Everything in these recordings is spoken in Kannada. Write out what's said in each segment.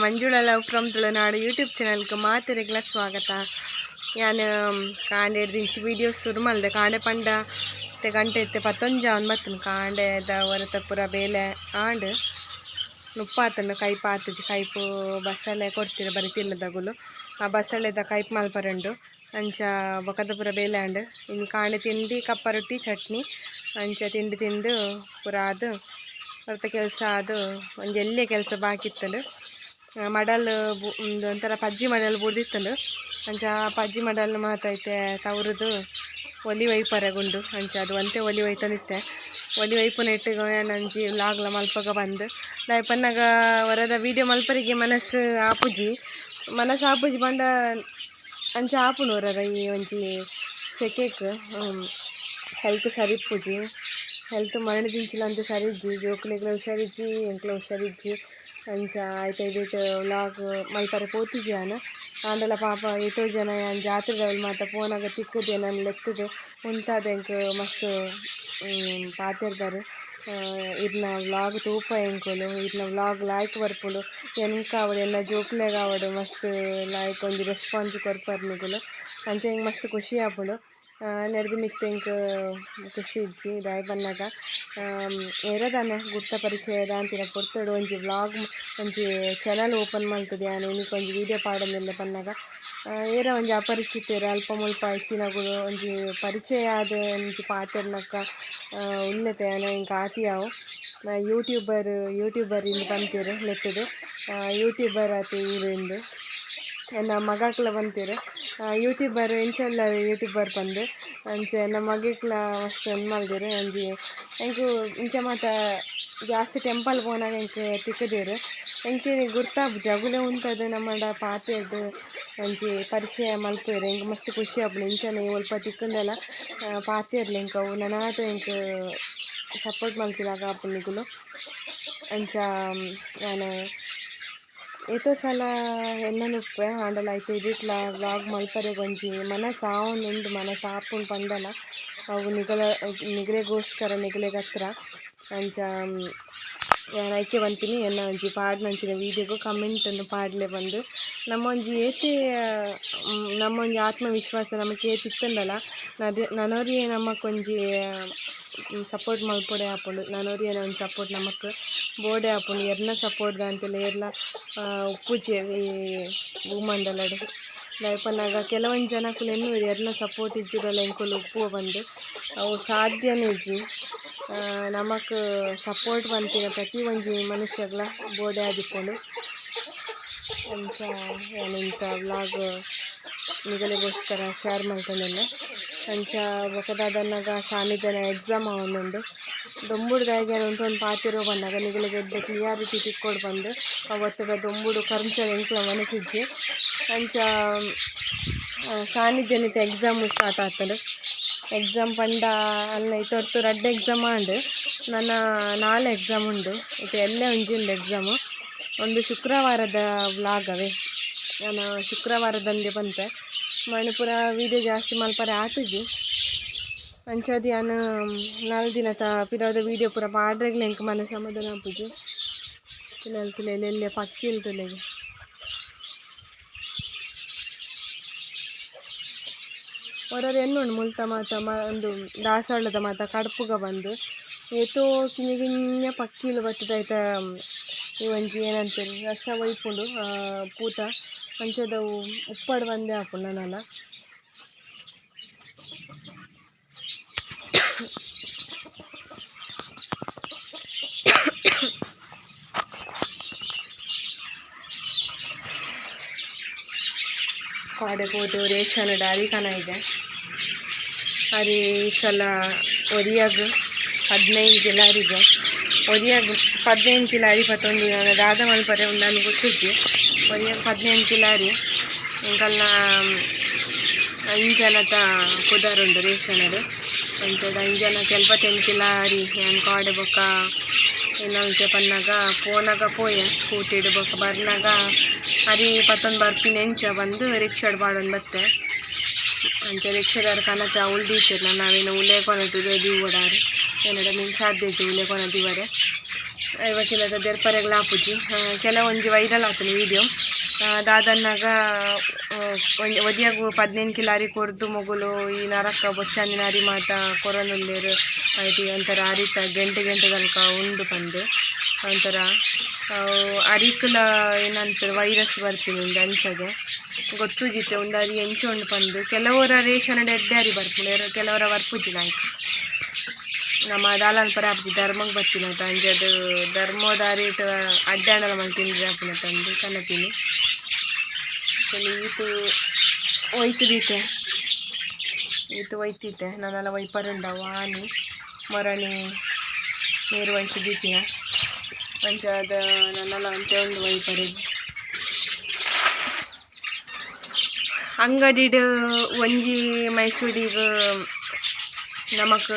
Manjula love from Tulunadu YouTube ಚಾನಲ್ಗೆ ಮಾತೆರೆಗ್ಲ ಸ್ವಾಗತ. ഞാൻ ಶುರು ಮಲ್ದೆ ಕಾಂಡೆ ಪಂಡ ತೆ ಗಂಟೆ ಪತ್ತೊಂಜ ಒಂದು ಕಾಂಡೆ ಕಾಂಡೆದ ಹೊರತ ಪೂರ ಬೇಲೆ ಆಂಡ್ ನುಪ್ಪಾತನ್ನು ಕೈಪ್ ಆತುಜಿ ಕೈಪು ಬಸಳೆ ಕೊಡ್ತೀರ ಬರೀ ದಗುಲು ಆ ಬಸಳೆದ ಕೈಪ್ ಮಲ್ಪರಂಡು. ಅಂಚ ಬೊಕದ ಪುರ ಬೇಲೆ ಆಂಡ್ ಇನ್ನು ಕಾಂಡೆ ತಿಂಡಿ ಕಪ್ಪ ರೊಟ್ಟಿ ಚಟ್ನಿ ಅಂಚ ತಿಂಡಿ ತಿಂದು ಪುರ ಅದು ಹೊರತ ಕೆಲಸ ಅದು ಒಂದು ಎಲ್ಲೇ ಕೆಲಸ ಬಾಕಿ ಇತ್ತಂಡು ಆ, ಮಡಲ್ ಒಂದು ಒಂಥರ ಪಜ್ಜಿ ಮಡಲ್ ಬುಡ್ದಿತ್ತಂಡು ಅಂಚ ಪಜ್ಜಿ ಮಡಲ್ ಮಾತೈತೆ ತವರದು ಒಲಿ ವೈಪರಗುಂಡು. ಅಂಚ ಅದು ಒಂತೆ ಒಲಿ ಒಯ್ತನಿತ್ತೆ ಒಲಿ ವೈಪುನ ಇಟ್ಟು ನಂಜಿ ಲಾಗ್ಲ ಮಲ್ಪಗ ಬಂದು. ದಾಯಪನ್ನಾಗ ವರದ ವೀಡಿಯೋ ಮಲ್ಪರಿಗೆ ಮನಸ್ಸು ಆಪುಜಿ. ಮನಸ್ಸು ಆಪುಜಿ ಬಂಡ ಅಂಚ ಆಪುನು ವರದ ಈ ಒಂಜಿ ಸೆಕೆಕ್ ಹೆಲ್ತ್ ಸರಿ ಪೂಜಿ ಹೆಲ್ತ್ ಮರಣ ದಿಂಚಿಲ ಅಂತ ಸರಿಜ್ಜಿ ಜೋಕ್ಲೆಗ್ಲ ಹುಷಾರಿಜ್ಜಿ ಎಂಕ್ಲ ಹುಷಾರಿಜ್ಜಿ ಅಂಚ ಇದೈತೆ ವ್ಲಾಗ್ ಮಲ್ಪರೆ ಪೋತಿಜಿ ಆಂದಲ ಪಾಪ ಎಷ್ಟೋ ಜನ ಯಾನ್ ಜಾತ್ರೆಗಳು ಮಾತ ಫೋನಾಗ ತಿಕ್ಕದೆ, ನಾನು ಲೆಕ್ಕದೆ ಉಂತಾದ ಎಂಕ್ ಮಸ್ತ್ ಪಾತಿರ್ದಾರು ಇದನ್ನ ವ್ಲಾಗ್ ತೂಪ ಎಂಕುಲು ಇದನ್ನ ವ್ಲಾಗ್ ಲೈಕ್ ಬರ್ಪುಲು ಎನ್ಕ ಎಲ್ಲ ಜೋಕ್ಲೆಗ್ ಮಸ್ತ್ ಲೈಕ್ ಒಂಜಿ ರೆಸ್ಪಾನ್ಸ್ ಕೊರ್ಪರ್ ಅಂಚೆ ಅಂಚ ಹಿಂಗೆ ಮಸ್ತ್ ಖುಷಿ ಆಪುಂಡು ನಡೆದು ಮಿಕ್ಕ ಇಂಕ್ ಖುಷಿ ಇಜ್ಜಿ ದಾಯ್ ಬನ್ನಾಗ ಎರದಾನೆ ಗುರ್ತ ಪರಿಚಯದ ಅಂತಿನ ಪೊರ್ತುಡು ಒಂಜಿ ವ್ಲಾಗ್ ಒಂಜಿ ಚಾನಲ್ ಓಪನ್ ಮಾಡ್ತದೆ ಆನೆ ಇನ್ನಿಕ್ ಒಂಜಿ ವೀಡಿಯೋ ಪಾಡೊಂದಿಲ್ಲ ಪನ್ನಾಗ ಆ, ಏರ ಒಂಜಿ ಅಪರಿಚಿತರು ಅಲ್ಪ ಮುಲ್ಪ ಇತ್ತಿನಗುಲು ಒಂಜಿ ಪರಿಚಯ ಆದ ಒಂಜಿ ಪಾತೆರ್ನಕ್ಕ ಉನ್ನತೆ ಅನ ಇಂಕ ಆತಿಯಾವು. ಯೂಟ್ಯೂಬರ್ ಯೂಟ್ಯೂಬರ್ ಇಂದು ಬಂತೀರಿ ಲೆತ್ತದು ಯೂಟ್ಯೂಬರ್ ಆತಿ ಇವರು ನನ್ನ ಮಗಕ್ಲ ಬಂತೀರು ಯೂಟ್ಯೂಬರ್ ಇಂಚಲ್ಲ ಯೂಟ್ಯೂಬರ್ ಬಂದು ಅಂಚೆ ನಮ್ಮ ಮಗಕ್ಲ ಮಸ್ತ್ ಹೆಣ್ ಮಲ್ದಿರು ಅಂಜಿ ಎಂಕು ಇಂಚ ಮಾತ ಜಾಸ್ತಿ ಟೆಂಪಲ್ ಪೋನಾಗ ಎಂಕೆ ತಿಕ್ಕದಿರು. ಎಂಕೆ ಗುರ್ತಾ ಜಗುಲೆ ಉಂಟದು ನಮ್ಮಡ ಪಾತಿಯದ್ದು ಒಂಜಿ ಪರಿಚಯ ಮಲ್ಪುವೆರು ಎಂಕ್ ಮಸ್ತ್ ಖುಷಿ ಆಗ್ಬಿಡು ಇಂಚನೆ ಒಲ್ಪ ತಿಕ್ಕಂದೆಲ್ಲ ಪಾತೆರ್ಲು ಅವು. ನನಾತ ಎಂಕ್ ಸಪೋರ್ಟ್ ಮಲ್ತಿನಾಗ ಅಪ್ಪನಿಗೂ ಅಂಚ ನಾನು ಏತೋ ಸಲ ಎನ್ನನುಪ್ಪೆ ಆಂಡಲ ಐತೆ ಇದಿಟ್ಲ ವ್ಲಾಗ್ ಮಲ್ಪರೆ ಒಂಜಿ ಮನ ಸಾವೊಂದುಂಡು ಮನ ಸಾಪುಂಡು ಪಂಡಲ ಅವು ನಿಗಲ ನಿಗಲೆಗೋಸ್ಕರ ನಿಗಲೆಗ್ ಹತ್ರ ಅಂಚ ಐಕೆ ಬಂತೀನಿ. ಎನ್ನ ಒಂಜಿ ಪಾಡ್ನಂಚಿನ ವೀಡಿಯೋಗೂ ಕಮೆಂಟ್ ಅನ್ನು ಪಾಡ್ಲೆ ಬಂದು. ನಮ್ಮ ಒಂಜಿ ಏತೆ ನಮ್ಮೊಂಜಿ ಆತ್ಮವಿಶ್ವಾಸ ನಮಗೆ ಏತಿತ್ತಂದಲ್ಲ ನದಿ, ನನೋರಿಯೇ ನಮಕೊಂಜಿ ಸಪೋರ್ಟ್ ಮಲ್ಪೊಡೆ ಆಪುಂಡು ನನೋರಿಯೇ ಒಂದು ಸಪೋರ್ಟ್ ನಮಕ್. ಬೋಡೆ ಆಪುಂಡು ಎರ್ನ ಸಪೋರ್ಟ್ ದಾಂತಿಲ್ಲ ಎರ್ಲ ಉಪ್ಪು ಉಪ್ಪುಜಿ ಭೂಮಂಡಲಡ್ ದಯಪನ್ನಾಗ ಕೆಲವೊಂದು ಜನಕ್ಕೂ ಎರ್ನ ಸಪೋರ್ಟ್ ಇದ್ದಿರಲ್ಲ ಎಂಕುಲು ಉಪ್ಪು ಬಂದು. ಅವು ಸಾಧ್ಯನೇ ಇಜ್ಜಿ ನಮಕ್ ಸಪೋರ್ಟ್ ಬಂತಿನ ಪ್ರತಿ ಒಂಜಿ ಮನುಷ್ಯರ್ಲ ಬೋಡೆ ಆದಿಪ್ಪುಂಡು ಅಂಚ ನಾನು ಇಂಥ ವ್ಲಾಗ್ ನಿಗಲಿಗೋಸ್ಕರ ಶೇರ್ ಮಾಡ್ಕೊಂಡೆಲ್ಲ. ಅಂಚ ಒಕದಾದನ್ನಾಗ ಸಾನಿಧ್ಯನ ಎಕ್ಸಾಮ್ ಅವನುಂಡು ದೊಂಬುಡ್ದಾಗೆ ಒಂದೊಂದು ಒಂದು ಪಾತಿರೋ ಬಂದಾಗ ನಿಗಲಿಗೆ ಎಡ್ಡೆ ಕ್ಲಿಯಾರಿಟಿ ತಿಕ್ಕೊಂಡು ಬಂದು ಅವತ್ತು ದೊಂಬುಡು ಕರ್ಮಚ ಎಂಕ್ಲ ಮನಸ್ಸಿಜ್ಜಿ. ಅಂಚ ಸಾನ್ನಿಧ್ಯ ಸಾನ್ನಿಧ್ಯನಿತ ಎಕ್ಸಾಮ್ ಸ್ಟಾರ್ಟ್ ಆಗ್ತದೆ ಎಕ್ಸಾಮ್ ಪಂಡ ಅಲ್ಲ ಈ ತೊರ್ತು ರಡ್ ಎಕ್ಸಾಮ್ ಆಂಡ್ ನನ್ನ ನಾಳೆ ಎಕ್ಸಾಮ್ ಉಂಡು. ಇದು ಎಲ್ಲೇ ಒಂಜಿ ಉಂಡು ಎಕ್ಸಾಮು ಒಂದು ಶುಕ್ರವಾರದ ವ್ಲಾಗ್ ಅವೇ ನಾನು ಶುಕ್ರವಾರದಂದೆ ಬಂತೆ. ಮಣಿಪುರ ವೀಡಿಯೋ ಜಾಸ್ತಿ ಮಲ್ಪರೆ ಆತುಜಿ. ಅಂಚದಿ ನಾನು ನಾಲ್ ದಿನ ತ ಪಿರಾದ ವೀಡಿಯೋ ಪೂರ ಪಾಡ್ರೆಗ್ಲ ಎಂಕ್ ಮನೆ ಸಮಾಧಾನ ಆಪುಜು ತಿನ್ನಲ್ ತಿಲ್ಲ ಎಲ್ಲೆ ಪಕ್ಕಿ ಇಲ್ತಲೆಗೆ ಹೊರರು ಎನ್ನುಂಡು ಮುಲ್ತ ಮಾತ ಮ ಒಂದು ದಾಸವಾಳದ ಮಾತ ಕಡುಪುಗ ಬಂದು. ಏತೋ ಕಿಂಜ ಪಕ್ಕಿಲು ಬತ್ತದಾಯ್ತ ಈ ಒಂಜಿ ಏನಂತೀರಿ ರಸ ಒಯ್ಪುಂಡು ಆ, ಪೂತ. ಅಂಚದವು ಉಪ್ಪಡು ಬಂದೆ ಆಪುಂಡು ನಾನಲ್ಲ. ಕಾಡೆ ಹೋದು ರೇಷನ್ ಡಾರಿ ಇದೆ. ಅರಿ ಈ ಸಲ ಒರಿಯಾಗ ಹದಿನೈದು ಕಿಲಾರಿಗೆ ಒರಿಯಾಗ ಹದಿನೈದು ಕಿಲಾರಿ ಪತ್ತೊಂದು ದಾದ ಮಲ್ಪರೆ ನಾನು ಗೊತ್ತಿದ್ದೆ. ಒರಿಯಾಗ ಹದಿನೈದು ಕಿಲಾರಿ ಇಂಕಲ್ನ ಅಂಜನತ ಕುದಾರುಂಡು ರೇಷನಡು ಅಂಚದ ಅಂಜನ ಕೆಲ್ಪತ್ತೆಂಟು ಕಿಲಾರಿ ನಾನು ಕಾಡೆ ಬೊಕ್ಕ ಇನ್ನೊಂಚೆ ಪನ್ನಾಗ ಪೋನಾಗ ಪೋಯ, ಸ್ಕೂಟಿ ಇಡ್ಬೇಕು, ಬರ್ನಾಗ ಅರಿ ಪತ್ತೊಂದು ಬರ್ಪಿನ ಎಂಚ ಬಂದು ರಿಕ್ಷಾಡ್ ಬಾಡೊಂದು ಬತ್ತೆ. ಅಂಚ ರಿಕ್ಷಾದಾರ ಕನತ ಉಳ್ದೀತಿರ್ಲ ನಾವೇನು ಉಲೆ ಕೊನದು ದಿವಡಾರು ಏನಾದ್ರೆ ನಿಮ್ಗೆ ಸಾಧ್ಯ ಇತ್ತು ಉಲೆ ಕೊನದಿವರೆ ದಿವರೆ ಐವಕ್ಕಿಲ್ಲದ ದೆರ್ಪರೆಗ್ಲ ಆಪುಜಿ ಕೆಲವೊಂಜಿ ವೈರಲ್ ಆಗ್ತದೆ ವಿಡಿಯೋ ದಾದನ್ನಾಗ ಒದಿಯಾಗ ಪದ್ನೆಂಟು ಕಿಲೋ ಅರಿ ಕೊರ್ದು ಮೊಗುಲು, ಈ ನರಕ್ಕ ಬೊಚ್ಚಾನಿ ಅರಿ ಮಾತ ಕೊರನುಲ್ಲೇರು ಐಟಿ ಒಂಥರ ಅರಿತ, ಗಂಟೆ ಗಂಟೆ ತನಕ ಉಂಡು ಬಂದು ಒಂಥರ ಅರಿಕಲ ಏನಂತಾರೆ ವೈರಸ್ ಬರ್ತೀನಿ ಉಂಡು ಅಂಚಗೆ. ಗೊತ್ತುಜಿತ್ತೆ ಒಂದು ಅರಿ ಎಂಚು ಉಂಡು ಬಂದು ಕೆಲವರ ರೇಷನ್ ಎಡ್ಡೆ ಅರಿ ಬರ್ಪುಂಡು ಕೆಲವರ ಬರ್ಪುಜಿನ ಆಯ್ತು. ನಮ್ಮ ದಾಲಾನ್ ಪರ ಆಪುಜಿ ಧರ್ಮಕ್ಕೆ ಬರ್ತೀನಿ ಅಂತ ಧರ್ಮದ ಧರ್ಮದಾರಿ ಅಡ್ಡಾಡಲ ಮಲ್ ತಿಂದ್ರೆ ಆಪುನ ತಂದು. ಕನಪಿನಿ ಸರಿ ಈತು ಒಯ್ತು ದೀತೆ ಈತು ಒಯ್ತಿತ್ತೆ ನಾನೆಲ್ಲ ವೈಪರುಂಡ ವಾನಿ ಮರಣಿ ನೀರು ಒಯ್ತು ಅಂಚ ಅದು ನನ್ನೆಲ್ಲ ಅಂತೆ ಒಂದು ವೈಪರು ಅಂಗಡಿಡು ಒಂಜಿ ಮೈಸೂರಿಗೆ ನಮಕ್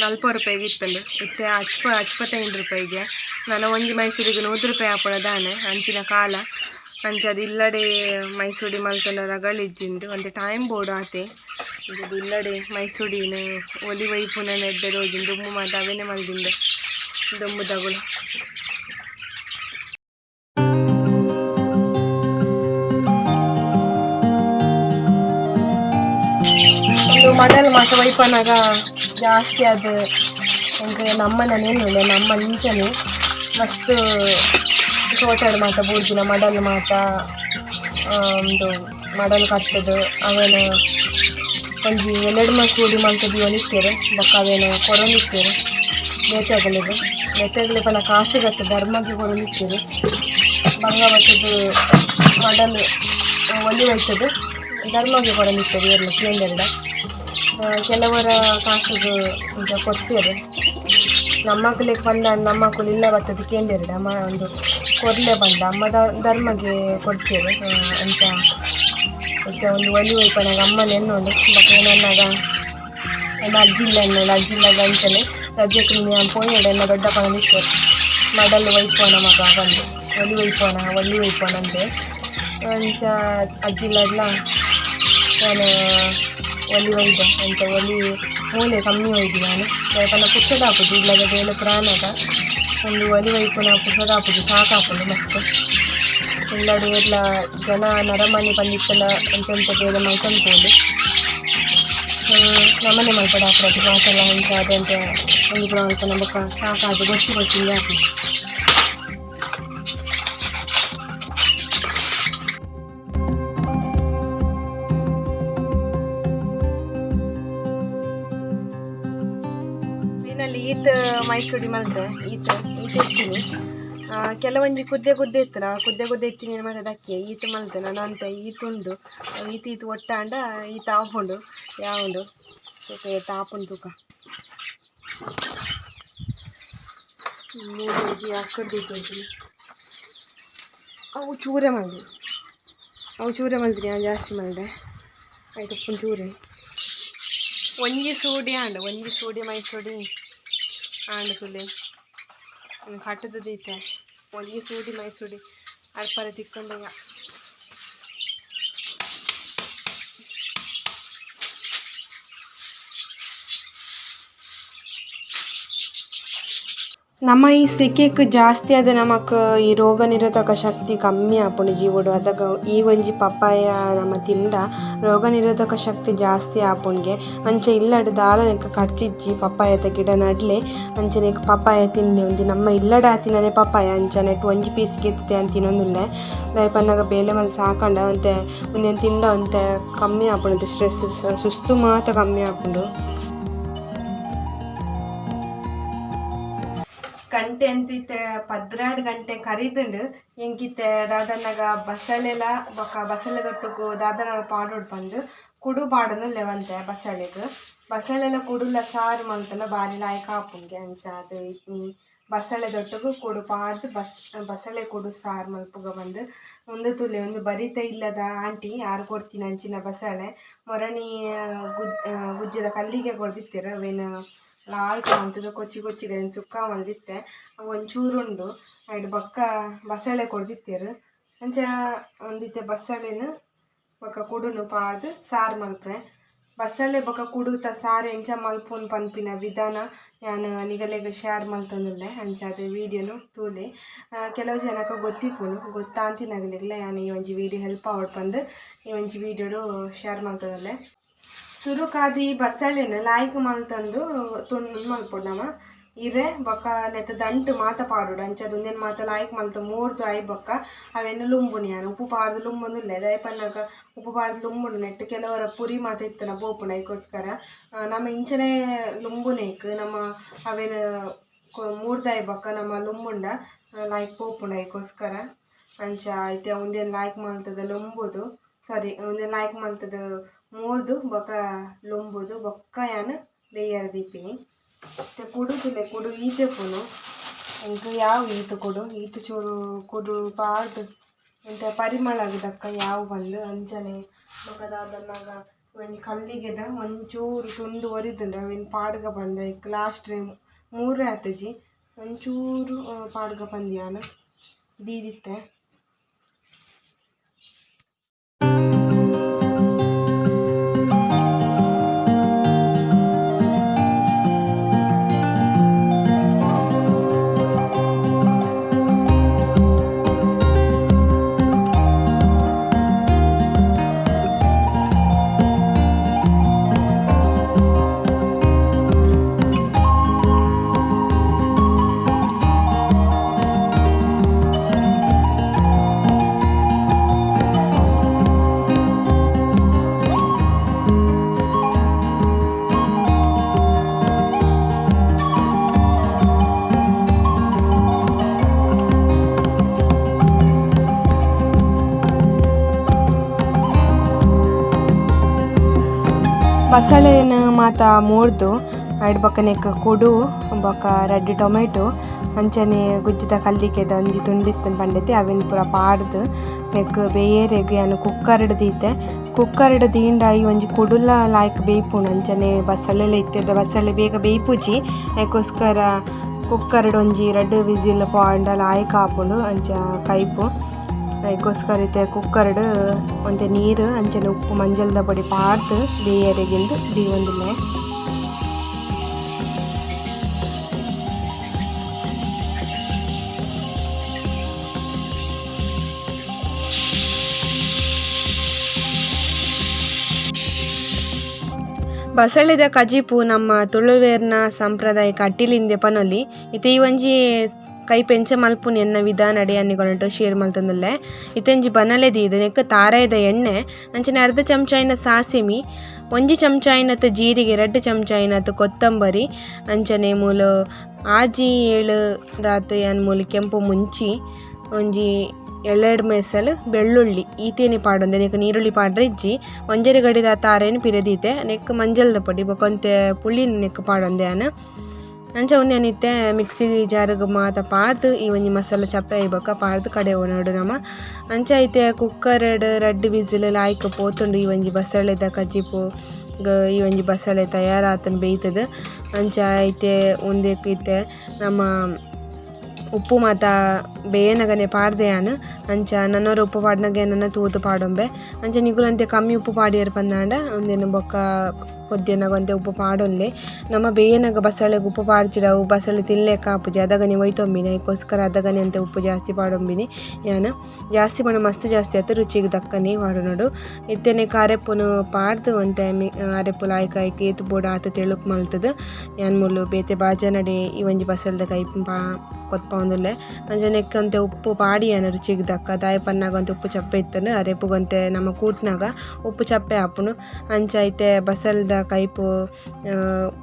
ನಲ್ಪ ರೂಪಾಯಿಗೆ ಇತ್ತಂಡು ಇತ್ತೆ ಹಚ್ಪ ಹಚ್ಪತ್ತೈದು ರೂಪಾಯಿಗೆ. ನಾನು ಒಂಜಿ ಮೈಸೂರಿಗೆ ನೂರು ರೂಪಾಯಿ ಆಪುಣ ದಾನೆ, ಅಂಚಿನ ಕಾಲ. ಅಂಚದು ಇಲ್ಲಡೆ ಮೈಸೂಡಿ ಮಲ್ತನ ರಗಳಿಜ್ಜಿಂದು ಒಂದು ಟೈಮ್ ಬೋರ್ಡ್ ಆತೆ. ಇದು ಇಲ್ಲಡೆ ಮೈಸೂಡಿನ ಒಲಿ ವೈಪುನ ನೆಡ್ಡೆ ರೋಜಿನ ದುಮ್ಮು ಮಾತ, ಅವೇನೆ ಮಲ್ದಿಂದ. ದುಮ್ಮು ತಗುಲು ಮಡಲ್ ಮಾತ್ರ ವೈಪನಾಗ ಜಾಸ್ತಿ ಅದು ಅಂದರೆ ನಮ್ಮನೇನು ನಮ್ಮ ಇಂಚನೆ ಮಸ್ತ್ ತೋಟಡ್ ಮಾತ ಬೂರ್ಜಿನ ಮಡಲ್ ಮಾತ ಒಂದು ಮಡಲ್ ಕಟ್ಟದು, ಅವೇನು ಒಂಜಿ ಎಲ್ಲೆಡ್ ಮಾಸ ಕೂಡಿ ಮಲ್ತದಿ ಒಲಿಸ್ತೇವೆ ಬಕ್ಕ ಅವೇನು ಕೊರಲಿಸ್ತೇವೆ ಬೇಕಾಗಲಿದೆ ಬೇಕಾಗಲಿ ಪನ ಕಾಸು ಗಟ್ಟ ಧರ್ಮಕ್ಕೆ ಕೊರಲಿಸ್ತೇವೆ ಬಂಗ ಬಟ್ಟದು ಮಡಲ್, ಒಲಿ ಹೋಯ್ತದೆ ಧರ್ಮಗೆ ಕೊರಲಿಸ್ತೇವೆ ಎಲ್ಲ ಕೇಂದ್ರದ ಕೆಲವರ ಕಾಸಿಗೆ ಈಗ ಕೊಡ್ತೇವೆ. ನಮ್ಮ ಮಕ್ಕಳಿಗೆ ಬಂದ, ನಮ್ಮ ಮಕ್ಕಳು ಇಲ್ಲ ಬರ್ತದೆ ಕೇಂದ್ರ ಅಮ್ಮ ಒಂದು ಕೊರ್ಲೆ ಬಂದ, ಅಮ್ಮ ಧರ್ಮಗೆ ಕೊಡ್ತೇವೆ. ಅಂತ ಮತ್ತೆ ಒಂದು ಒಲಿ ಒಯ್ಪನಾಗ ಅಮ್ಮನ ಒಂದು ಮತ್ತೆ ಏನನ್ನಾಗ ನನ್ನ ಅಜ್ಜಿಲ್ಲ ಇಲ್ಲ ಅಜ್ಜಿಲ್ಲಾಗ ಅಂಚನೆ ರಜೆಕ್ಕೆ ನೀನು ಪೋಯೆಡೆ ಎಲ್ಲ ದೊಡ್ಡ ಪಣ ನಿಂತೇವೆ ಮಡಲ್ ಒಯ್ಪೋಣ ಮಗ ಬಂದು. ಒಲಿ ಒಯ್ಪೋಣ ಒಲಿ ಒಯ್ಪೋಣ ಅಂದೆ. ಅಂಚ ಅಜ್ಜಿಲ್ಲ ನಾನು ಒಲಿ ಒಯ್ದ ಅಂತ ಒಲಿ ಮೂಲೆ ಕಮ್ಮಿ ಒಯ್ದು ನಾನು. ಯಾಕಂದ್ರೆ ಹಾಕುದು ಇಲ್ಲದ ಬೇಲೆ ಪ್ರಾಣದ. ಒಂದು ಒಲಿ ವೈಪುನ ಪುಸ್ತದಾಪುಜಿ ಸಾಕಾಪುಂಡು ಮಸ್ತ್. ಎಲ್ಲಡು ಎಲ್ಲ ಜನ ನರಮನೆ ಬಂದಿತ್ತಲ್ಲ ಎಂತೆಂತ ಬೇರೆ ಮಲ್ಕೊಂಡ್ಬೋದು. ನಮ್ಮನೆ ಮಲ್ಪಡ ಹಾಕ್ರದು ಮಾತೆಲ್ಲ ಅಂತ ಅದಂತ ಒಂದು ಮಲ್ಪನ ಬೊಕ್ಕ ಸಾಕಾದು ಗೊತ್ತಿ ಗೊತ್ತಿಲ್ಲ ಹಾಕಿ ಮೈಸೂಡಿ ಮಲ್ತೆ ಈತ ಈತ ಆ, ಕೆಲವೊಂಜಿ ಕುದ್ದೆ ಕುದ್ದೆ ಎತ್ತನ ಕುದ್ದೆ ಗುದ್ದೆ ಇತ್ತೀನಿ ಮತ್ತೆ ದಕ್ಕೆ ಈತ ಮಲ್ತೆ ನಾನು ಅಂತ ಈತುಂಡು ಈತ ಈತ ಒಟ್ಟಾಂಡ ಈತ ಆಪುಂಡು ಯಾವುಂಡು ಸ್ವಲ್ಪ ಈತ ಆಪುಂಡು ತೂಕ? ಮೂರು ಕೆಜಿ ಹಾಕೊಡ್ಬೇಕು ಅವು ಚೂರೆ ಮಲ್ದು. ಅವು ಚೂರೆ ಮಲ್ತೀನಿ ನಾನು ಜಾಸ್ತಿ ಮಲ್ದೆ. ಆಯ್ತು ಚೂರೆ. ಒಂಜಿ ಸೂಡಿ ಆಂಡ ಒಂಜಿ ಸೂಡಿ ಮೈಸೂಡಿ ಆಂಡ ತುಲೆ. ಹಟ್ಟದ ದೀತೆ ಒಂಜಿ ಸೂಡಿ ಮೈಸೂಡಿ ಅರ್ಪರ ತಿಕ್ಕೊಂಡಾಗ ನಮ್ಮ ಈ ಸೆಕೆಕ್ ಜಾಸ್ತಿ ಆದ ನಮಕ್ ಈ ರೋಗ ನಿರೋಧಕ ಶಕ್ತಿ ಕಮ್ಮಿ ಆಪುಂಡು ಜೀವಡು. ಅದಕ್ಕೆ ಈ ಒಂಜಿ ಪಪ್ಪಾಯ ನಮ್ಮ ತಿಂಡ ರೋಗ ನಿರೋಧಕ ಶಕ್ತಿ ಜಾಸ್ತಿ ಆಪುಣ್ಗೆ. ಅಂಚೆ ಇಲ್ಲಡ್ ದಾಲನೆಕ ಖರ್ಚಿಜ್ಜಿ ಪಪ್ಪಾಯದ ಗಿಡ ನಡ್ಲೆ. ಅಂಚನೆಕ್ ಪಪ್ಪಾಯ ತಿನ್ನೆ ಒಂದಿ ನಮ್ಮ ಇಲ್ಲಡ ಆತಿನನೆ ಪಪ್ಪಾಯ. ಅಂಚ ನೆಟ್ ಒಂಜಿ ಪೀಸ್ ಗೆತ್ತೆ ಅಂತ ತಿನ್ನೊಂದುಲ್ಲೆ ದಯಪನ್ನಾಗ ಬೇಲೆ ಮಲ್ ಸಾಕಂಡ ಅಂತೆ ಒಂದೇನು ತಿಂಡ ಅಂತೆ ಕಮ್ಮಿ ಆಪುಂಡು ಸ್ಟ್ರೆಸ್ ಸುಸ್ತು ಮಾತ್ರ ಕಮ್ಮಿ ಆಪುಂಡು. ಗಂಟೆ ಅಂತಿತ್ತೆ ಪದ್ರಾಡ್ ಗಂಟೆ ಕರಿದುಂಡು ಎಂಕಿತ್ತೆ ದಾದನಗ ಬಸಳೆಲ, ಬೊಕ ಬಸಳೆ ದೊಟ್ಟುಗು ದಾದನ ಪಾಡೋಡ್ ಬಂದು ಕುಡು ಪಾಡನು ಲೆವಂತೆ ಬಸಳೆಗ್ ಬಸಳೆಲ ಕುಡುಲ ಸಾರು ಮಂತಲ್ಲ ಬಾರಿ ಲಾಯ್ಕ ಆಪುಂಗೆ ಅಂಚ ಅದು ಬಸಳೆ ದೊಟ್ಟುಗು ಕುಡು ಪಾಡ್ದು ಬಸ್, ಬಸಳೆ ಕುಡು ಸಾರು ಮಲ್ಪುಗ ಬಂದು, ಒಂದು ತುಲೆ ಒಂದು ಬರಿತ ಇಲ್ಲದ ಆಂಟಿ, ಯಾರು ಕೊಡ್ತೀನಿ ಅಂಚಿನ ಬಸಳೆ ಮೊರಣಿ ಗುಜ್ ಗುಜ್ಜದ ಕಲ್ಲಿಗೆ ಕೊಡ್ದಿತ್ತೀರ, ಅವೇನು ಲಾಯ್ಕ ಅಂತಿದ್ದು ಕೊಚ್ಚಿ ಕೊಚ್ಚಿಗೆ ಸುಕ್ಕ ಒಂದಿತ್ತೆ. ಅವು ಒಂಚೂರು ಉಂಡು ಐಡ್ ಬಕ್ಕ ಬಸಳೆ ಕೊಡ್ದಿತ್ತೇರು. ಅಂಚ ಒಂದಿತ್ತೆ ಬಸಳೆನ, ಬೊಕ್ಕ ಕುಡುನು ಪಾಡ್ದು ಸಾರು ಮಲ್ಪೆ ಬಸಳೆ ಬೊಕ್ಕ ಕುಡುತ ಸಾರು ಎಂಚ ಮಲ್ಪುನ್ ಪನ್ಪಿನ ವಿಧಾನ ನಾನು ನಿಗಲೆಗ್ ಶೇರ್ ಮಲ್ತಂದಿಲ್ಲೆ, ಅಂಚ ಅದು ವೀಡಿಯೋನು ತೂಲೆ. ಕೆಲವು ಜನಕ್ಕೆ ಗೊತ್ತಿಪ್ಪುಂಡು ಗೊತ್ತಾಂತಿನಾಗಲಿಲ್ಲ ನಾನು ಈ ಒಂಜಿ ವೀಡಿಯೋ ಹೆಲ್ಪ್ ಆವಡ್ ಬಂದು ಈ ಒಂಜಿ ವೀಡಿಯೋಡು ಶೇರ್ ಮಲ್ತದಲ್ಲೆ. ಸುರುಕಾದಿ ಬಸಳೆನ್ ಲಾಯ್ಕ್ ಮಲ್ತಂದು ತುಂಡು ಮಲ್ಪೊಡವ ಇರೆ ಬೊಕ್ಕ ನೆತ್ತ ದಂಟು ಮಾತ ಪಾಡುಡು. ಅಂಚ ಉಂದೆನ್ ಮಾತ ಲಾಯ್ಕ್ ಮಲ್ತ ಮೂರ್ದು ಆಯ್ ಬೊಕ್ಕ. ಅವೆನ್ ಲುಂಬುನಿ ನಾನು ಉಪ್ಪು ಪಾಡ್ದು ಲುಂಬೊಂದುಲ್ಲೆ ದಯಪನ್ನಾಗ ಉಪ್ಪು ಪಾಡ್ದು ಲುಂಬುಡು ನೆಟ್ಟು ಕೆಲವರ ಪುರಿ ಮಾತ ಇತ್ತನ ಬೋಪುನ ಐಕೋಸ್ಕರ ನಮ್ಮ ಇಂಚನೆ ಲುಂಬುನೇಕ್ ನಮ್ಮ ಅವೇನ ಐ ಬೊಕ್ಕ ನಮ್ಮ ಲುಂಬುಂಡ ಲಾಯ್ಕ್ ಪೋಪುಂಡ ಐಕೋಸ್ಕರ ಅಂಚ ಐತೆ, ಒಂದೇನು ಲಾಯ್ಕ್ ಮಲ್ತದ ಲುಂಬುದು. ಸಾರಿ, ಒಂದೇನು ಲಾಯ್ಕ್ ಮಲ್ತದ ಮೂರ್ದು ಬೊಕ ಲುಂಬುದು ಬೊಕ್ಕ ಯಾನ್ ಬೇಯರ್ ದೀಪಿನಿ. ಮತ್ತೆ ಕುಡುದಿಲ್ಲ ಕುಡು ಈತೆ ಪುನು. ಎಂಕ್ ಯಾವ ಈತ ಕೊಡು? ಈತ ಚೂರು ಕುಡು ಪಾಡ್ದು. ಎಂತ ಪರಿಮಳ ಆಗಿದಕ್ಕ ಯಾವ ಬಂದು? ಅಂಚನೆ ಮಗ ಒಂಜಿ ಕಲ್ಲಿಗೆದ ಒಂಚೂರು ತುಂಡು ಒರಿದುಂಡು ಅವೇನು ಪಾಡ್ಗ ಬಂದ. ಲಾಸ್ಟ್ ಟೈಮ್ ಮೂರೇ ಆತಜಿ. ಒಂಚೂರು ಪಾಡ್ಗ ಬಂದಿಯಾನ. ದೀದಿತ್ತೆ. ಬಸಳೆನ ಮಾತ ಮೂರ್ದು ಐಡ್ ಬೊಕನೆಕ್ ಕೊಡು ಬೊಕ ರಡ್ಡ್ ಟೊಮೆಟೊ, ಅಂಚನೆ ಗುಜ್ಜಿದ ಕಲ್ಲಿಗೆದ ಒಂಜಿ ತುಂಡಿತ್ತುಂಡು ಪಂಡತೆ, ಅವೆನ್ ಪೂರ ಪಾಡ್ದು ನೆಕ್ ಬೇಯೆರೆಗ್ ಕುಕ್ಕರ್ ಕುಕ್ಕರ್ಡ್ ದೀತೆ ಕುಕ್ಕರ್ಡ್ ದೀಂಡ ಈ ಒಂಜಿ ಕುಡುಲ ಲಾಯ್ಕ್ ಬೇಯ್ಪುಂಡು ಅಂಚನೆ ಬಸಳೆಲ ಇತ್ತೆದ ಬಸಳೆ ಬೇಗ ಬೇಯ್ಪುಜಿ ಕುಕ್ಕರ್ ಕುಕ್ಕರ್ಡ್ ಒಂಜಿ ರಡ್ಡ್ ವಿಸಿಲ್ ಪಾಂಡ ಲಾಯ್ಕ್ ಆಪುಂಡು ಅಂಚ ಕೈಪು. ಅದಕ್ಕೋಸ್ಕರ ಇತ್ತೆ ಕುಕ್ಕರ್ಡ್, ಒಂದು ನೀರು ಅಂಚನೆ ಉಪ್ಪು, ಮಂಜಲ್ದ ಪೊಡಿ ಪಾಡ್ದು ಬೇಯರೆಗಿಂದು ದೀವೊಂದುಲ್ಲೆ ಬಸಳೆದ ಕಜಿಪು ನಮ್ಮ ತುಳುವೇರ್ನ ಸಾಂಪ್ರದಾಯಿಕ ಅಟ್ಟಿಲಿಂದೆ ಪನೊಲಿ ಇತ್ತೆ ಈ ಒಂಜಿ ಕೈ ಪೆಂಚ ಮಲ್ಪುನಿ ಎನ್ನ ವಿಧಾನಡೆ ಅನ್ನಿಗೊಂಡು ಶೇರ್ ಮಲ್ತೊಂದುಲ್ಲೆ. ಇತ್ತಂಜಿ ಬನಲೆ ದೀದು ನೆಕ್ ತಾರಾಯದ ಎಣ್ಣೆ, ಅಂಚನೆ ಅರ್ಧ ಚಮಚ ಸಾಸಿಮಿ, ಒಂಜಿ ಚಮಚ ಐನತ್ ಜೀರಿಗೆ, ರಡ್ಡ್ ಚಮಚ ಐನತ್ ಕೊತ್ತಂಬರಿ, ಅಂಚನೆ ಮೂಲ ಆಜಿ ಏಳು ದಾತ್ ಯಾನ್ ಮೂಲ ಕೆಂಪು ಮುಂಚಿ, ಒಂಜಿ ಎಳ್ಳೆರಡು ಮೇಸಲು ಬೆಳ್ಳುಳ್ಳಿ, ಈತೇನೆ ಪಾಡೊಂದೆ. ನೆಕ್ ನೀರುಳ್ಳಿ ಪಾಡ್ರೆ ಇಜ್ಜಿ, ಒಂಜೆರೆ ಗಡಿದ ತಾರೇನು ಪಿರದೀತೆ, ನೆಕ್ ಮಂಜಲ್ದ ಪೊಡಿ, ಬೊಕೊಂತೆ ಪುಳಿನ ನೆಕ್ ಪಾಡೊಂದೆ ಆನ. ಅಂಚ ಉಂದೆನಿತ್ತೆ ಮಿಕ್ಸಿ ಜಾರ್ಗ್ ಮಾತ ಪಾತ್, ಈ ಒಂಜಿ ಮಸಾಲ ಚಪ್ಪೆ ಬೊಕ ಕಡೆ ಉನೋಡು ನಮ ಅಂಚ ಐತೆ ಕುಕ್ಕರ್ಡ್ ರಡ್ಡ್ ವಿಸಿಲ್ ಲಾಯ್ಕ್ ಪೋತುಂಡು, ಈ ಒಂಜಿ ಬಸಳೆದ ಕಜ್ಜಿಪು ಈ ಒಂಜಿ ಬಸಳೆ ತಯಾರಾತನ್ ಬೇಯ್ತದ. ಅಂಚ ಐತೆ ಉಂದೆಕ್ ಇತ್ತೆ, ನಮ್ಮ ಉಪ್ಪು ಮಾತ ಬೇಯನಗನೆ ಪಾಡ್ದೆ ಯಾನು ಅಂಚ ನನ್ನೊರ ಉಪ್ಪು ಪಾಡ್ನಗೆ ನನ್ನ ತೂತು ಪಾಡೊಂಬೆ. ಅಂಚ ನಿಗುಲಂತೆ ಕಮ್ಮಿ ಉಪ್ಪು ಪಾಡಿಯರ್ ಪಂದಾಂಡ ಒಂದೇನು ಬೊಕ್ಕ ಕೊದ್ದಿಯನಗ ಒಂತೆ ಉಪ್ಪು ಪಾಡೊಲ್ಲೆ ನಮ್ಮ ಬೇಯನಗ ಬಸಳೆಗ್ ಉಪ್ಪು ಪಾಡ್ಚಿಡವು ಬಸಳೆ ತಿನ್ಲೆಕ ಆಪುಜಿ ಅದಗನೆ ಒಯ್ತೊಂಬಿನಿ ಅದಕ್ಕೋಸ್ಕರ ಅದಗನೆ ಅಂತೆ ಉಪ್ಪು ಜಾಸ್ತಿ ಪಾಡೊಂಬಿನಿ ಯಾನ್ ಜಾಸ್ತಿ ಪಣ ಮಸ್ತ್ ಜಾಸ್ತಿ ಆತು ರುಚಿಗೆ ದಕ್ಕನೆ ನೋಡು ಇತ್ತೇನೆ ಕಾರೆಪ್ಪುನು ಪಾಡ್ದು ಅಂತ ಅರೆಪ್ಪು ಲಾಯ್ಕ್ ಆಯ್ಕೆ ಏತು ಬೋಡ ಆತ ತೆಳುಕ್ ಮಲ್ತದ ಯಾನ್ ಮುಲು ಬೇತೆ ಬಾಜನಡೆ ಈ ಒಂಜಿ ಬಸಲ್ದ ಕೈ ಪಾ ಕೊತ್ಪ ಒಂದುಲ್ಲೆ ಉಪ್ಪು ಪಾಡಿ ಯಾನ್ ರುಚಿಗೆ ದಕ್ಕ ದಾಯ ಪನ್ನಾಗ ಒಂತೆ ಉಪ್ಪು ಚಪ್ಪೆ ಇತ್ತನು ಅರೆಪ್ಪುಗಂತೆ ನಮ್ಮ ಕೂಟ್ನಾಗ ಉಪ್ಪು ಚಪ್ಪೆ ಆಪುನು ಅಂಚ ಐತೆ ಕೈಪು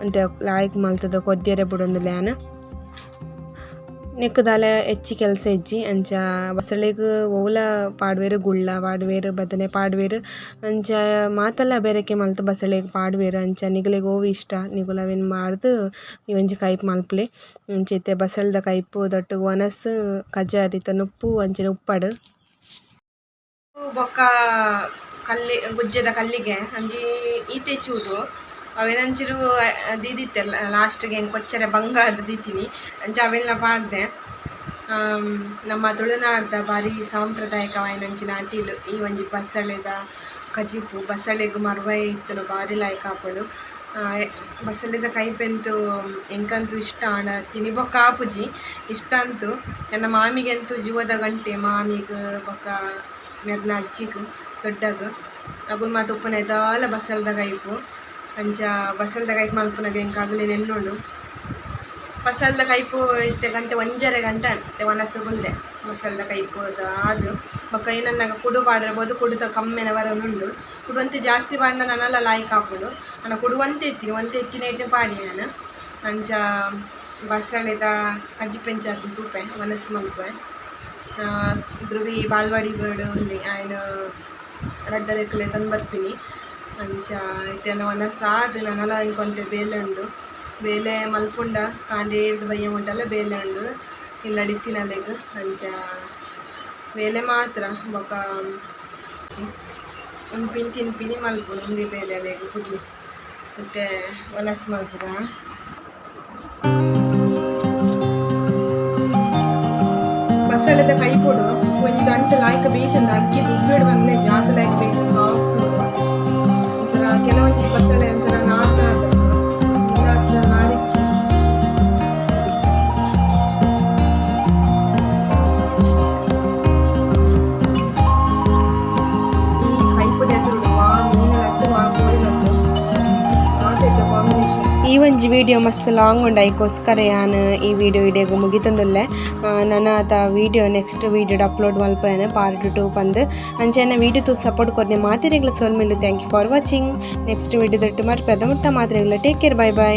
ಅಂತ ಲಾಯ್ಕ್ ಮಲ್ತದ ಕೊದ್ದಿಯರ ಬಿಡೊಂದು ಲ್ಯಾನ. ನೆಕ್ ದಾಲ ಹೆಚ್ಚಿ ಕೆಲಸ ಇಜ್ಜಿ ಅಂಚ ಬಸಳೆಗ್ ಒವ್ಲ ಪಾಡ್ವೆರ್ ಗುಳ್ಳ, ಪಾಡ್ವೆರ್ ಬದನೆ ಪಾಡ್ವೆರ್ ಅಂಚ ಮಾತಲ್ಲ ಬೇರೆಕೆ ಮಲ್ತ್ ಬಸಳೆಗ್ ಪಾಡ್ವೆರ್, ಅಂಚ ನಿಗುಲೆಗ್ ಓವು ಇಷ್ಟ, ನಿಗುಲ ಅವೆನ್ ಮಾಡ್ದ್ ಒಂಜಿ ಕೈಪ್ ಮಲ್ಪುಲೆ. ಅಂಚ ಇತ್ತೆ ಬಸಳ್ದ ಕೈಪು ದೊಟ್ಟುಗ್ ಒನಸ್, ಕಜಾರಿ ಉಪ್ಪು ಅಂಚಿನ ಉಪ್ಪಡ್. ಬೊಕ್ಕ ಕಲ್ಲಿ, ಗುಜ್ಜೆದ ಕಲ್ಲಿಗೆ ಅಂಜಿ ಈತೆ ಚೂರು. ಅವೇನಂಚಿರು ದೀದಿತ್ತೆ ಲಾಸ್ಟ್ಗೆ ಏನು ಕೊಚ್ಚರೆ ಬಂಗಾರದ ದೀತೀನಿ. ಅಂಚ ಅವೆಲ್ಲ ಪಾಡ್ದೆ. ನಮ್ಮ ತುಳುನಾಡ್ದ ಬಾರಿ ಸಾಂಪ್ರದಾಯಿಕವಾಯಿನಂಚಿನ ಅಟೀಲು ಈ ಒಂಜಿ ಬಸಳೆದ ಕಜಿಪು. ಬಸಳೆಗ್ ಮರ್ವೈ ಇತ್ತುನು ಬಾರಿ ಲಾಯ್ಕ ಆಪಡು ಬಸಳೆದ ಕೈಪೆಂತು ಎಂಕಂತೂ ಇಷ್ಟ ಅಣ್ಣ ತಿನಿ ಬೊಕ್ಕ ಆಪುಜಿ. ಇಷ್ಟ ಅಂತು. ನನ್ನ ಮಾಮಿಗೆಂತೂ ಜೀವದ ಗಂಟೆ, ಮಾಮಿಗೆ ಬೊಕ್ಕ ಮೆರ್ನ ಅಜ್ಜಿಗ್ ದೊಡ್ಡಗ್. ಅಗುನ್ ಮಾತ ಉಪ್ಪುನ ಎದಾಲ ಬಸಲ್ದ ಕೈಪು ಅಂಚ ಬಸಲ್ದ ಕೈಪ್ ಮಲ್ಪನಾಗ ಎಂಕ್ ಅಗಲೆ ನೆನ್ನೋಡು ಬಸಲ್ದ ಕೈಪು ಇತ್ತೆ ಗಂಟೆ ಒಂಜರೆ ಗಂಟೆ ಅಂತೆ ಬಂದೆ ಬಸಲ್ದಾಗ ಬಸಲ್ದ ಅದು ಆದ್ ಬೊಕ್ಕ ಏನನ್ನಾಗ ಕುಡು ಪಾಡಿರ್ಬೋದು ಕುಡುತ ಕಮ್ಮೆನ ಬರೋನುಂಡು ಕುಡುವಂತೆ ಜಾಸ್ತಿ ಪಾಡಿನ ನನಲ ಲಾಯ್ಕ್ ಆಪುಂಡು ನಾನು ಕುಡುವಂತೆ ಎತ್ತಿನ ಒಂತೆ ಎತ್ತಿನ ಐಟೆ ಪಾಡಿ ನಾನು. ಅಂಚ ಬಸಳೆದ ಕಜ್ಜಿ ಪೆಂಚಾತ್ ತೂಪೆ ಮನಸ್ಸು ಮಲ್ಪೆ. ಧ್ರುವಿ, ಬಾಲ್ವಾಡಿ ಬೋರ್ಡ್ ಉಲ್ಲಿ ಆಯ್ನ ರಡ್ಡ ಲೆಕ್ಕಲೆ ತಂದು ಬರ್ಪಿನಿ ಅಂಚ ಇತ್ತೆನ ವನಸ ಆದ್ ನನಲ ಇಂಕೊಂತೆ ಬೇಲೆ ಉಂಡು ಬೇಲೆ ಮಲ್ಪುಂಡ, ಕಾಂಡೆ ಏರ್ದು ಬಯ್ಯ ಉಂಟಲ್ಲ ಬೇಲೆ ಉಂಡು ಇಲ್ಲ ಡಿತ್ತಿನಲೆಗ್ ಅಂಚ, ಬೇಲೆ ಮಾತ್ರ, ಬೊಕ ಉನ್ಪಿನ್ ತಿನ್ಪಿನಿ ಮಲ್ಪುಂಡು ಉಂದಿ ಬೇಲೆಲೆಗ್ ಕುಡ್ಲಿ. ಮತ್ತೆ ವನಸ್ ಮಲ್ಪುಗ ಕೈ ಕೊಡು. ಒಂಜಿ ಗಂಟೆ ಲಾಯ್ಕ ಬೇಕಂದ ಅಕ್ಕಿ ದುಡ್ಡು ಬಂದ್ಲೆ ಜಾಸ್ತಿ ಲಾಯ್ಕ ಬೇಕು ಕೆಲವೊಂದು ಬಸಳೆ ವಿಡಿಯೋ ಮಸ್ತ್ ಲಾಂಗ್ ಉಂಡು ಐಕೋಸ್ಕರ ಯಾನ್ ಈ ವಿಡಿಯೋ ಇಡೆಗ್ ಮುಗಿತಂದುಲ್ಲೆ. ನನ್ನ ಆತ ವಿಡಿಯೋ ನೆಕ್ಸ್ಟ್ ವಿಡಿಯೋ ಅಪ್ಲೋಡ್ ಮಲ್ಪೇನೆ ಪಾರ್ಟ್ ಟು ಪಂದ್ ಅಂಚೆನ ವಿಡಿಯೋ ತೂತ್ ಸಪೋರ್ಟ್ ಕೊರ್ನೆ ಮಾತಿರೆಗ್ಲ ಸೋಲ್ mill thank you for watching next video ದೊಟ್ಟು ಪ್ರದ ಮುಟ್ಟ ಮಾತಿರೆಗ್ಲ ಟೇಕ್ ಕೇರ್ ಬೈ ಬೈ